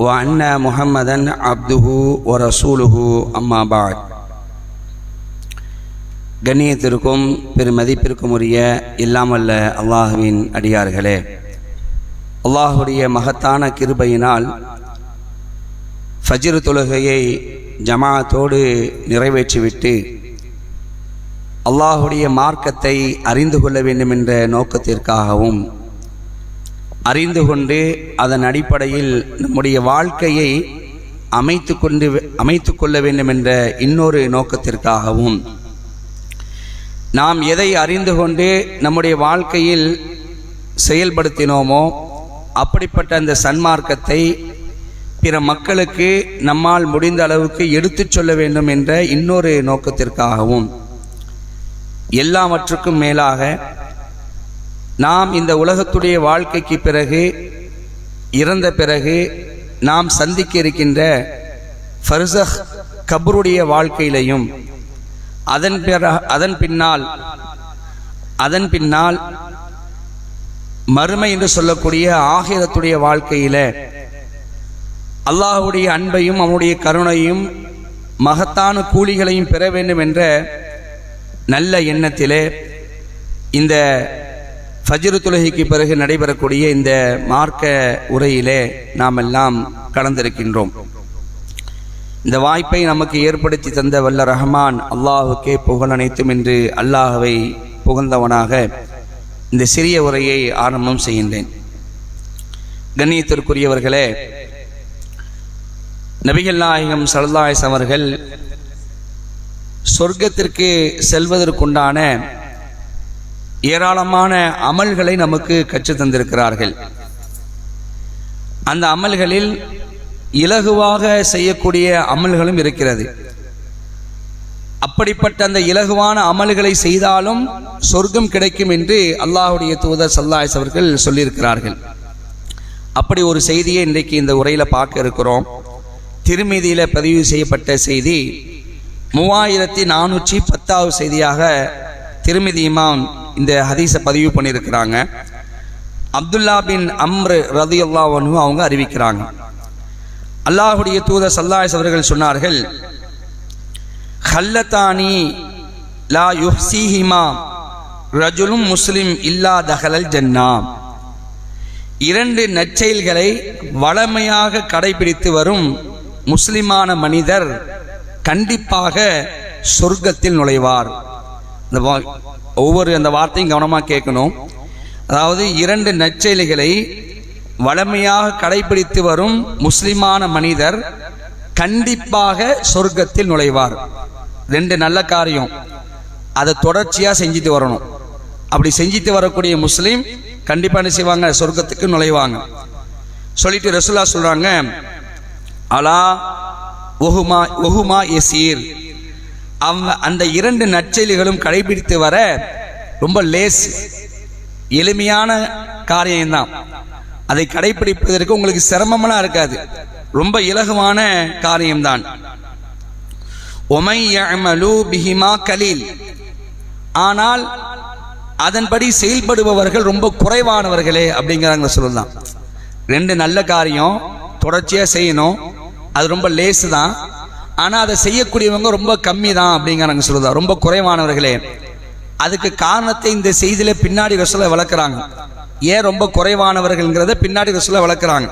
وأن محمدا عبده ورسوله أما بعد கண்ணியத்திற்கும் பெருமதிப்பிற்கும் உரிய இல்லாமல்ல அல்லாஹுவின் அடியார்களே அல்லாஹுடைய மகத்தான கிருபையினால் ஃபஜ்ர் தொழுகையை ஜமாத்தோடு நிறைவேற்றிவிட்டு அல்லாஹுடைய மார்க்கத்தை அறிந்து கொள்ள வேண்டும் என்ற நோக்கத்திற்காகவும் அறிந்து கொண்டு அதன் அடிப்படையில் நம்முடைய வாழ்க்கையை அமைத்து கொண்டு அமைத்து கொள்ள வேண்டும் என்ற இன்னொரு நோக்கத்திற்காகவும். நாம் எதை அறிந்து கொண்டு நம்முடைய வாழ்க்கையில் செயல்படுத்தினோமோ அப்படிப்பட்ட அந்த சன்மார்க்கத்தை பிற மக்களுக்கு நம்மால் முடிந்த அளவுக்கு எடுத்துச் சொல்ல வேண்டும் என்ற இன்னொரு நோக்கத்திற்காகவும். எல்லாவற்றுக்கும் மேலாக நாம் இந்த உலகத்துடைய வாழ்க்கைக்கு பிறகு இறந்த பிறகு நாம் சந்திக்க இருக்கின்ற ஃபர்சஹ் கபருடைய வாழ்க்கையிலையும் அதன் பிற அதன் பின்னால் அதன் பின்னால் மறுமை என்று சொல்லக்கூடிய ஆகிரத்துடைய வாழ்க்கையில அல்லாஹுடைய அன்பையும் அவனுடைய கருணையும் மகத்தான கூலிகளையும் பெற வேண்டும் என்ற நல்ல எண்ணத்திலே இந்த ஃபஜ்ரு தொழுகைக்கு பிறகு நடைபெறக்கூடிய இந்த மார்க்க உரையிலே நாம் எல்லாம் கலந்திருக்கின்றோம். இந்த வாய்ப்பை நமக்கு ஏற்படுத்தி தந்த வல்ல ரஹ்மான் அல்லாஹுக்கே புகழ் அனைத்தும் என்று அல்லாஹுவை புகழ்ந்தவனாக இந்த சிறிய உரையை ஆரம்பம் செய்கின்றேன். கண்ணியத்திற்குரியவர்களே நபிகள் நாயகம் சரதாயஸ் அவர்கள் சொர்க்கத்திற்கு செல்வதற்குண்டான ஏராளமான அமல்களை நமக்கு கற்று தந்திருக்கிறார்கள். அந்த அமல்களில் இலகுவாக செய்யக்கூடிய அமல்களும் இருக்கிறது. அப்படிப்பட்ட அந்த இலகுவான அமல்களை செய்தாலும் சொர்க்கம் கிடைக்கும் என்று அல்லாஹுடைய தூதர் சல்லாஸ் அவர்கள் சொல்லியிருக்கிறார்கள். அப்படி ஒரு செய்தியை இன்றைக்கு இந்த உரையில் பார்க்க இருக்கிறோம். திருமீதியில் பதிவு செய்யப்பட்ட செய்தி மூவாயிரத்தி நானூற்றி பத்தாவது செய்தியாக திருமதி இமாம் இந்த ஹதீஸை பதிவு பண்ணியிருக்கிறாங்க. அப்துல்லா பின் அம்ரு ரதி அல்லாவனு அவங்க அறிவிக்கிறாங்க. அல்லாஹுடைய தூதர் சல்லாஸ் அவர்கள் சொன்னார்கள் ஹல்லத்தானி லா யுஹ்சிஹிமா ரஜுலும் முஸ்லிம் இல்லா தஹலல் ஜன்னா. இரண்டு நற்செயல்களை வளமையாக கடைபிடித்து வரும் முஸ்லிமான மனிதர் கண்டிப்பாக சொர்க்கத்தில் நுழைவார். இந்த ஒவ்வொரு அந்த வார்த்தையும் கவனமாக கேட்கணும். அதாவது இரண்டு நற்செயல்களை வளமையாக கடைபிடித்து வரும் முஸ்லிமான மனிதர் கண்டிப்பாக சொர்க்கத்தில் நுழைவார். ரெண்டு நல்ல காரியம். அதை தொடர்ச்சியாக செஞ்சுட்டு வரணும். அப்படி செஞ்சுட்டு வரக்கூடிய முஸ்லீம் கண்டிப்பாக என்ன செய்வாங்க? சொர்க்கத்துக்கு நுழைவாங்க. சொல்லிட்டு ரசுல்லா சொல்கிறாங்க அலா ஒஹுமா ஒஹுமா எசீர் அவ அந்த இரண்டு நற்செயல்களும் கடைபிடித்து வர ரொம்ப லேஸ் எளிமையான காரியம்தான். அதை கடைபிடிப்பதற்கு உங்களுக்கு சிரமமெல்லாம் இருக்காது. ரொம்ப இலகுவான காரியம்தான். பிஹிமா கலீல். ஆனால் அதன்படி செயல்படுபவர்கள் ரொம்ப குறைவானவர்களே அப்படிங்கிறாங்க சொல்லலாம். ரெண்டு நல்ல காரியம் தொடர்ச்சியாக செய்யணும். அது ரொம்ப லேசு தான். ஆனால் அதை செய்யக்கூடியவங்க ரொம்ப கம்மி தான் அப்படிங்கிறாங்க சொல்லுதா. ரொம்ப குறைவானவர்களே. அதுக்கு காரணத்தை இந்த செய்தியில் பின்னாடி ரசூலை வளர்க்குறாங்க. ஏன் ரொம்ப குறைவானவர்கள்ங்கிறத பின்னாடி ரசூலை வளர்க்குறாங்க.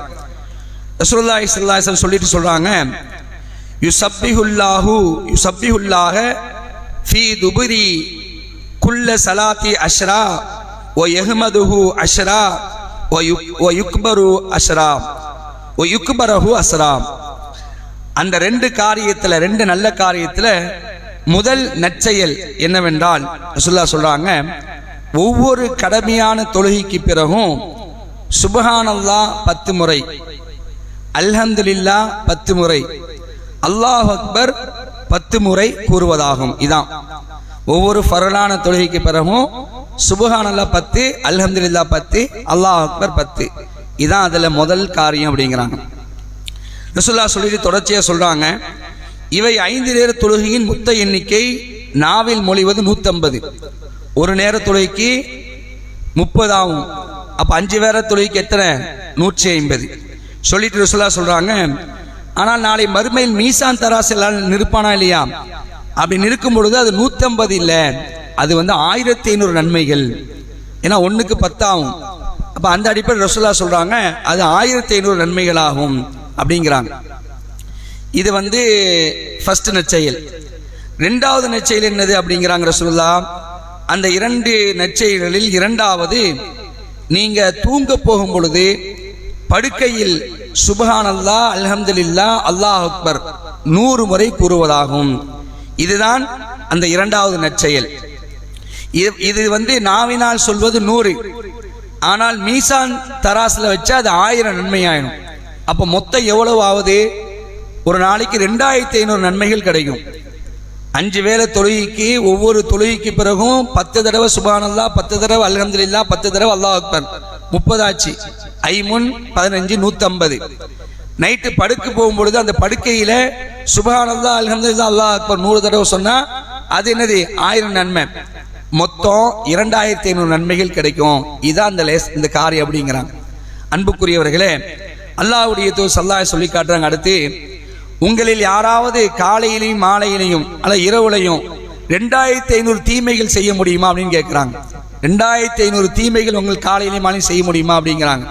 ரசூல்லா இஸ்லாசன் சொல்லிட்டு சொல்கிறாங்க யுசப்பிஹுல்லாஹு யுசப்பிஹுல்லாக ஃபி துபுரி குல்ல சலாத்தி அஷ்ரா ஓ எஹ்மதுஹு அஷ்ரா ஓ யுக் ஓ யுக்பரு அஷ்ரா ஓ யுக்பரஹு அஸ்ரா அந்த ரெண்டு காரியத்தில் ரெண்டு நல்ல காரியத்தில் முதல் நற்செயல் என்னவென்றால் ரசுல்லா சொல்றாங்க ஒவ்வொரு கடமையான தொழுகைக்கு பிறகும் சுபஹானல்லா பத்து முறை அல்ஹந்துலில்லா பத்து முறை அல்லாஹ் அக்பர் பத்து முறை கூறுவதாகும். இதான். ஒவ்வொரு ஃபரலான தொழுகைக்கு பிறகும் சுபஹானல்லா பத்து அல்ஹந்துலில்லா பத்து அல்லாஹ் அக்பர் பத்து. இதான் அதில் முதல் காரியம் அப்படிங்கிறாங்க. ரசுல்லா சொல்லிட்டு தொடர்ச்சியாக சொல்கிறாங்க இவை ஐந்து நேர தொழுகையின் மொத்த எண்ணிக்கை நாவில் மொழிவது நூற்றம்பது ஒரு நேர தொழுகைக்கு முப்பது ஆகும். அப்போ அஞ்சு வேற தொழுகைக்கு எத்தனை? நூற்றி ஐம்பது. சொல்லிட்டு ரசுல்லா சொல்கிறாங்க ஆனால் நாளை மறுமையில் மீசான் தராசில் நிற்பானா இல்லையா? அப்படி நிற்கும் பொழுது அது நூற்றம்பது இல்லை. அது வந்து ஆயிரத்தி ஐநூறு நன்மைகள். ஏன்னா ஒன்றுக்கு பத்தாகும். அப்போ அந்த அடிப்படையில் ரசுல்லா சொல்கிறாங்க அது ஆயிரத்தி ஐநூறு நன்மைகளாகும். அப்படிங்கிறாங்க. இது வந்து ஃபர்ஸ்ட் நற்செயல். ரெண்டாவது நற்செயல் என்னது அப்படிங்கிறாங்க ரசூல்லா அந்த இரண்டு நற்செயல்களில் இரண்டாவது நீங்க தூங்க போகும் பொழுது படுக்கையில் சுபஹான் அல்லா அல்ஹம்துலில்லா அல்லாஹ் அக்பர் நூறு முறை கூறுவதாகும். இதுதான் அந்த இரண்டாவது நற்செயல். இது- இது வந்து நாவினால் சொல்வது நூறு. ஆனால் மீசான் தராசில் வச்சா அது ஆயிரம் நன்மையாயிடும் அப்போ மொத்தம் எவ்வளவு ஆகுது ஒரு நாளைக்கு ரெண்டாயிரத்தி ஐநூறு நன்மைகள் கிடைக்கும். அஞ்சு வேளை தொழுகைக்கு ஒவ்வொரு தொழுகைக்கு பிறகும் பத்து தடவை சுபானல்லா பத்து தடவை அல்ஹம்துலில்லா பத்து தடவை அல்லாஹ் அக்பர். முப்பதாச்சு. ஐமுன் பதினஞ்சு நூற்றம்பது நைட்டு படுக்க போகும்பொழுது அந்த படுக்கையில் சுபானல்லா அல்ஹம்துலில்லா அல்லாஹ் அக்பர் நூறு தடவை சொன்னால் அது என்னது? ஆயிரம் நன்மை. மொத்தம் இரண்டாயிரத்தி ஐநூறு நன்மைகள் கிடைக்கும். இதான் அந்த லேஸ் இந்த காரியம் அப்படிங்கிறாங்க. அன்புக்குரியவர்களே அல்லாவுடைய தூதர் சல்லாஹ் சொல்லி காட்டுறாங்க. அடுத்து உங்களில் யாராவது காலையிலையும் மாலையிலையும் அல்ல இரவுலையும் ரெண்டாயிரத்தி ஐநூறு தீமைகள் செய்ய முடியுமா அப்படின்னு கேட்குறாங்க ரெண்டாயிரத்தி ஐநூறு தீமைகள் உங்கள் காலையிலையும் மாலையும் செய்ய முடியுமா அப்படிங்கிறாங்க.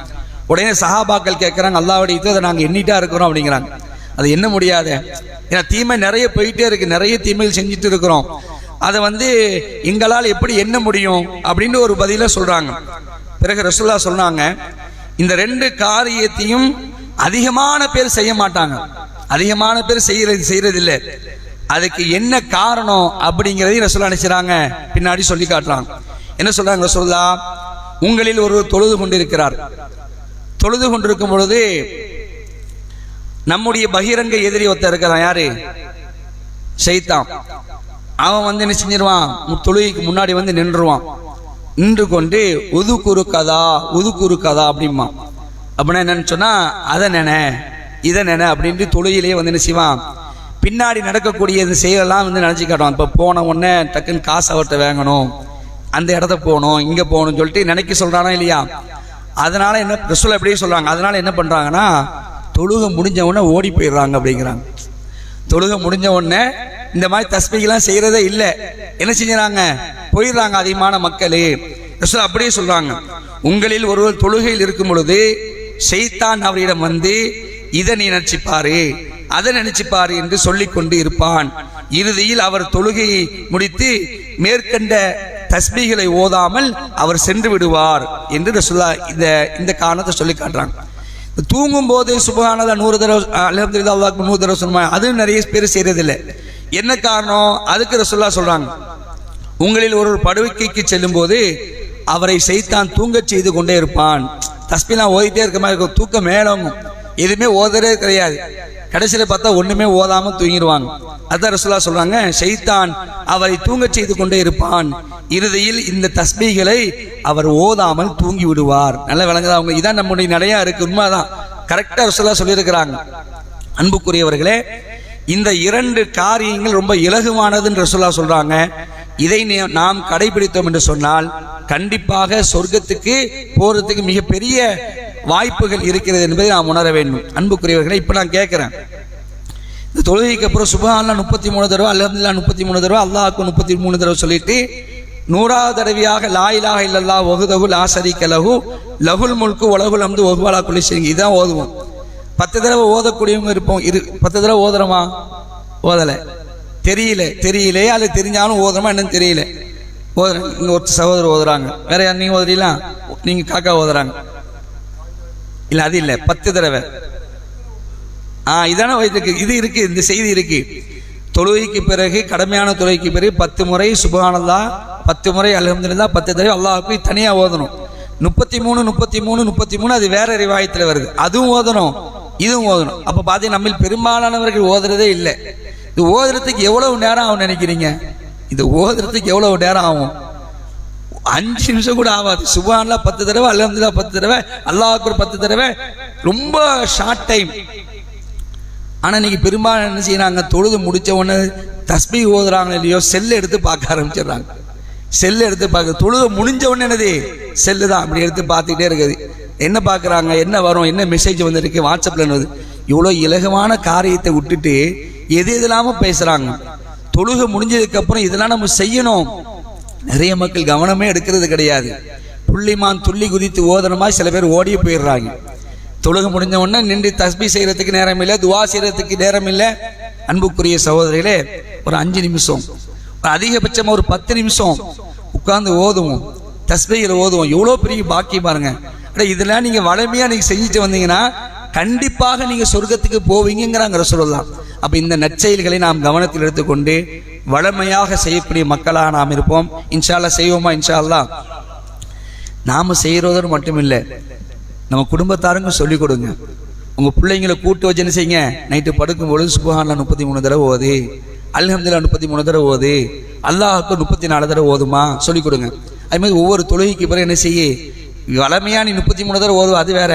உடனே சஹாபாக்கள் கேட்குறாங்க அல்லாவுடைய அதை நாங்கள் எண்ணிட்டா இருக்கிறோம் அப்படிங்கிறாங்க. அது என்ன முடியாது. ஏன்னா தீமை நிறைய போயிட்டே இருக்கு. நிறைய தீமைகள் செஞ்சுட்டு இருக்கிறோம். அதை வந்து எங்களால் எப்படி எண்ண முடியும் அப்படின்னு ஒரு பதிலாக சொல்கிறாங்க பிறகு ரசுல்லா சொன்னாங்க இந்த ரெண்டு காரியத்தையும் அதிகமான பேர் செய்ய மாட்டாங்க. அதிகமான பேர் செய்யறது செய்யறதில்லை. அதுக்கு என்ன காரணம் அப்படிங்கிறதையும் ரசூலா நினைச்சாங்க பின்னாடி சொல்லி காட்டுறாங்க. என்ன சொல்றாங்க ரசோல்லா உங்களில் ஒரு தொழுது கொண்டிருக்கிறார். தொழுது கொண்டிருக்கும் பொழுது நம்முடைய பகிரங்க எதிரி ஒருத்தர் இருக்கிறான். யாரு? செய்தான் அவன் வந்து என்ன செஞ்சிருவான்? தொழுகைக்கு முன்னாடி வந்து நின்றுவான். நின்று கொண்டு உதுக்குரு கதா உதுக்குரு கதா அப்படிமா அப்படின்னா என்னன்னு சொன்னா அதை நென இதை நென அப்படின்ட்டு தொழுகையிலேயே வந்து என்ன செய்வான் பின்னாடி நடக்கக்கூடிய இந்த செயலெல்லாம் வந்து நினச்சி காட்டுவான் இப்போ போன உடனே டக்குன்னு காசு அவர்கிட்ட வாங்கணும். அந்த இடத்த போகணும் இங்கே போகணும்னு சொல்லிட்டு நினைக்க சொல்கிறானா இல்லையா? அதனால என்ன ரசூல் எப்படியே சொல்கிறாங்க அதனால என்ன பண்ணுறாங்கன்னா தொழுகை முடிஞ்ச உடனே ஓடி போயிடுறாங்க அப்படிங்கிறாங்க. தொழுகை முடிஞ்ச உடனே இந்த மாதிரி தஸ்பீகெல்லாம் செய்கிறதே இல்லை. என்ன செஞ்சுறாங்க போயிடுறாங்க அதிகமான மக்களே. அப்படியே சொல்றாங்க. உங்களில் ஒருவர் தொழுகையில் இருக்கும் பொழுது செய்தான் அவரிடம் வந்து இதை நீ நினைச்சுப்பாரு அதை நினைச்சுப்பாரு என்று சொல்லிக்கொண்டு இருப்பான். இறுதியில் அவர் தொழுகையை முடித்து மேற்கண்ட தஸ்மிகளை ஓதாமல் அவர் சென்று விடுவார் என்று ரசுல்லா இந்த இந்த காரணத்தை சொல்லி காட்டுறாங்க. தூங்கும் போது சுபகானதா நூறு தடவை அலமதுல்லா நூறு தடவை சொல்லுவாங்க அதுவும் நிறைய பேர் செய்யறதில்லை. என்ன காரணம்? அதுக்கு ரசுல்லா சொல்றாங்க. உங்களில் ஒரு படுக்கைக்கு செல்லும் போது அவரை செய்தான் தூங்கச் செய்து கொண்டே இருப்பான். தஸ்பிலாம் ஓதிட்டே இருக்க மாதிரி இருக்கும். தூக்கம் மேலோங்கும் எதுவுமே ஓதுறதே கிடையாது. கடைசியில் பார்த்தா ஒன்றுமே ஓதாமல் தூங்கிடுவாங்க அதான் ரசுல்லா சொல்கிறாங்க ஷைத்தான் அவரை தூங்கச் செய்து கொண்டே இருப்பான். இறுதியில் இந்த தஸ்பீகளை அவர் ஓதாமல் தூங்கி விடுவார். நல்ல விளங்குதா அவங்க? இதான் நம்முடைய நடையா இருக்கு. உண்மைதான். கரெக்டாக ரசூலா சொல்லியிருக்கிறாங்க. அன்புக்குரியவர்களே இந்த இரண்டு காரியங்கள் ரொம்ப இலகுவானதுன்னு ரசுல்லா சொல்கிறாங்க இதை நாம் கடைபிடித்தோம் என்று சொன்னால் கண்டிப்பாக சொர்க்கத்துக்கு போறதுக்கு மிகப்பெரிய வாய்ப்புகள் இருக்கிறது என்பதை நாம் உணர வேண்டும். அன்புக்குரியவர்களை இப்போ நான் கேட்குறேன் இந்த தொழுகைக்கு அப்புறம் சுபஹான்லாம் முப்பத்தி மூணு தடவை அல்ஹம்துலில்லா முப்பத்தி மூணு தடவை அல்லாஹ்க்கு முப்பத்தி மூணு தடவை சொல்லிட்டு நூறாவது தடவையாக லாயிலாக இல்லல்லா ஒகுதகு லாசரிக்க லகு லகுல் முழுக்கு உலகுல் அம்து ஒகுவாலா குலி செய்யுங்க இதுதான் ஓதுவோம். பத்து தடவை ஓதக்கூடியவங்க இருப்போம். இரு பத்து தடவை ஓதுறோமா? ஓதலை. தெரியல தெரியலையே அது தெரிஞ்சாலும் ஓதுறமா என்னன்னு தெரியல. ஓதுறேன் ஒரு சகோதரர் ஓதுறாங்க. வேற யார் நீங்க ஓதுறீங்களா? நீங்க காக்கா ஓதுறாங்க. இல்ல அது இல்ல. பத்து தடவை. ஆ இதான இருக்கு இது இருக்கு இந்த செய்தி இருக்கு. தொழுகைக்கு பிறகு கடமையான தொழுகைக்கு பிறகு பத்து முறை சுபகானந்தா பத்து முறை அல்ஹம்துலில்லாஹ் பத்து தடவை அல்லாவுக்கு தனியா ஓதணும். முப்பத்தி மூணு முப்பத்தி மூணு முப்பத்தி மூணு அது வேற ரிவாயத்தில் வருது. அதுவும் ஓதணும் இதுவும் ஓதணும். அப்போ பார்த்தீங்கன்னா நம்ம பெரும்பாலானவர்கள் ஓதுறதே இல்லை. இது ஓதுறதுக்கு எவ்வளவு நேரம் ஆகும் நினைக்கிறீங்க? இது ஓதுறதுக்கு எவ்வளவு நேரம் ஆகும்? அஞ்சு நிமிஷம் கூட ஆகாது. சுபான்ல பத்து தடவை அல்ஹம்துலில்லா பத்து தடவை அல்லாஹ் பத்து தடவை. ரொம்ப ஷார்ட் டைம் ஆனால் இன்னைக்கு பெரும்பாலும் என்ன செய்யறாங்க? தொழுது முடித்த உடனே தஸ்பீ ஓதுறாங்க இல்லையோ செல்லை எடுத்து பார்க்க ஆரம்பிச்சிடுறாங்க. செல்லை எடுத்து பார்க்க தொழுது முடிஞ்ச உடனே என்னது? செல்லு தான். அப்படி எடுத்து பார்த்துக்கிட்டே இருக்குது. என்ன பார்க்குறாங்க? என்ன வரும்? என்ன மெசேஜ் வந்திருக்கு? வாட்ஸ்அப்பில் என்னது? இவ்வளோ இலகுவான காரியத்தை விட்டுட்டு எது எது இல்லாமல் பேசுகிறாங்க தொழுகை முடிஞ்சதுக்கப்புறம் இதெல்லாம் நம்ம செய்யணும். நிறைய மக்கள் கவனமே எடுக்கிறது கிடையாது. புள்ளிமான் துள்ளி குதித்து ஓதனமா சில பேர் ஓடியே போயிடுறாங்க. தொழுக முடிஞ்ச உடனே நின்று தஸ்பி செய்யறதுக்கு நேரம் இல்லை துவா செய்யறதுக்கு நேரம் இல்லை. அன்புக்குரிய சகோதரிகளே ஒரு அஞ்சு நிமிஷம். ஒரு அதிகபட்சமாக ஒரு பத்து நிமிஷம். உட்கார்ந்து ஓதுவோம். தஸ்பையில் ஓதுவோம். எவ்வளோ பெரிய பாக்கியம் பாருங்க. அட இதெல்லாம் நீங்கள் வளமையாக நீங்கள் செஞ்சுட்டு வந்தீங்கன்னா கண்டிப்பாக நீங்கள் சொர்க்கத்துக்கு போவீங்கிறாங்க சொல்லலாம் அப்போ இந்த நற்செயல்களை நாம் கவனத்தில் எடுத்துக்கொண்டு வளமையாக செய்யக்கூடிய மக்களாக நாம் இருப்போம். இன்ஷால்லா செய்வோமா? இன்ஷால்லா நாம் செய்கிறதோடு மட்டும் இல்லை நம்ம குடும்பத்தாருக்கும் சொல்லிக் கொடுங்க. உங்கள் பிள்ளைங்களை கூட்டு வச்சு என்ன செய்யுங்க? நைட்டு படுக்கும் பொழுது சுபஹான்ல முப்பத்தி மூணு தடவை ஓது. அல்ஹம்துலில்லாஹ் முப்பத்தி மூணு தடவை ஓது. அல்லாஹுக்கு முப்பத்தி நாலு தடவை ஓதுமா? சொல்லிக் கொடுங்க. அதுமாதிரி ஒவ்வொரு தொழுகைக்கு பிறகு என்ன செய்ய? வளமையா நீ முப்பத்தி மூணு தடவை ஓதுவா அது வேற.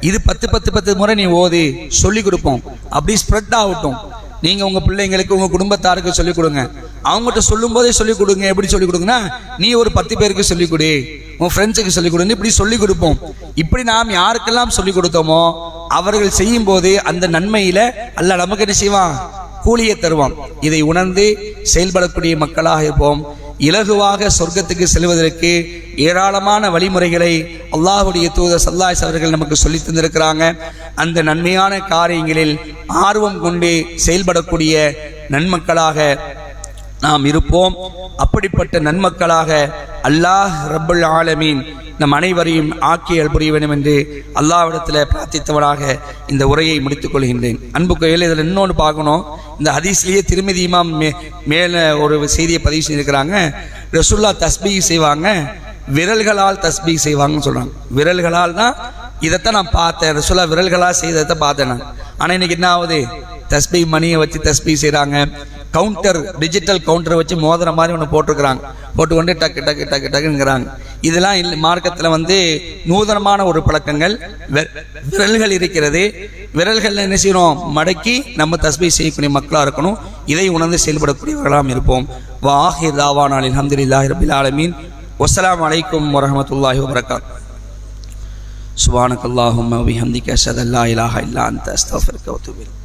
இது பத்து பத்து பத்து முறை நீ ஓது சொல்லி கொடுப்போம். அப்படி ஸ்ப்ரெட் ஆகட்டும். நீங்க உங்க பிள்ளைங்களுக்கு உங்க குடும்பத்தாருக்கு சொல்லிக் கொடுங்க. அவங்ககிட்ட சொல்லும் போதே சொல்லிக் கொடுங்க. எப்படி சொல்லிக் கொடுங்கன்னா நீ ஒரு பத்து பேருக்கு சொல்லிக் கொடு. உன் ஃப்ரெண்ட்ஸுக்கு சொல்லிக் கொடுங்க இப்படி சொல்லிக் கொடுப்போம். இப்படி நாம் யாருக்கெல்லாம் சொல்லிக் கொடுத்தோமோ அவர்கள் செய்யும் போது அந்த நன்மையில அல்ல நமக்கு என்ன செய்வான்? கூலியை தருவான். இதை உணர்ந்து செயல்படக்கூடிய மக்களாக இருப்போம். இலகுவாக சொர்க்கத்துக்கு செல்வதற்கு ஏராளமான வழிமுறைகளை அல்லாஹுடைய தூதர் சல்லாஸ் அவர்கள் நமக்கு சொல்லி தந்திருக்கிறாங்க. அந்த நன்மையான காரியங்களில் ஆர்வம் கொண்டு செயல்படக்கூடிய நன்மக்களாக நாம் இருப்போம். அப்படிப்பட்ட நன்மக்களாக அல்லாஹ் ரப்புல் ஆலமீன் நம் அனைவரையும் ஆக்கியல் புரிய வேண்டும் என்று அல்லாவிடத்தில் பிரார்த்தித்தவனாக இந்த உரையை முடித்துக் கொள்கின்றேன். அன்பு கோயில் இதில் இன்னொன்று பார்க்கணும். இந்த ஹதீஸ்லேயே திருமதி இமாம் மே மேலே ஒரு செய்தியை பதிவு செஞ்சுருக்கிறாங்க. ரசுல்லா தஸ்பீ செய்வாங்க. விரல்களால் தஸ்பீ செய்வாங்கன்னு சொல்கிறாங்க விரல்களால் தான் இதைத்தான் நான் பார்த்தேன். ரசுல்லா விரல்களால் செய்ததை பார்த்தேன் நான். ஆனால் இன்னைக்கு என்ன ஆகுது? தஸ்பி மணியை வச்சு தஸ்பி செய்கிறாங்க கவுண்டர் டிஜிட்டல் கவுண்டரை வச்சு மோதிர மாதிரி ஒன்று போட்டிருக்கிறாங்க. போட்டுக்கொண்டு டக்கு டக்கு டக்கு டக்குங்கிறாங்க இதெல்லாம் இல்லை மார்க்கத்தில் வந்து நூதனமான ஒரு பழக்கங்கள். விரல்கள் இருக்கிறது. விரல்கள் என்ன செய்யணும்? மடக்கி நம்ம தஸ்பீ செய்யக்கூடிய மக்களாக இருக்கணும். இதை உணர்ந்து செயல்படக்கூடியவர்களாம் இருப்போம். வாஹிர் தாவானால் அல்ஹம்துலில்லாஹி ரபில் ஆலமீன். வஸ்ஸலாமு அலைக்கும் வரமத்துல்லாஹி வபரகாத். சுபானக்கல்லாஹும் அல்லாஹும்ம வபிஹம்திக அஷ்ஹது இலாஹா இல்லா அந்த அஸ்தக்ஃபிருக்க வ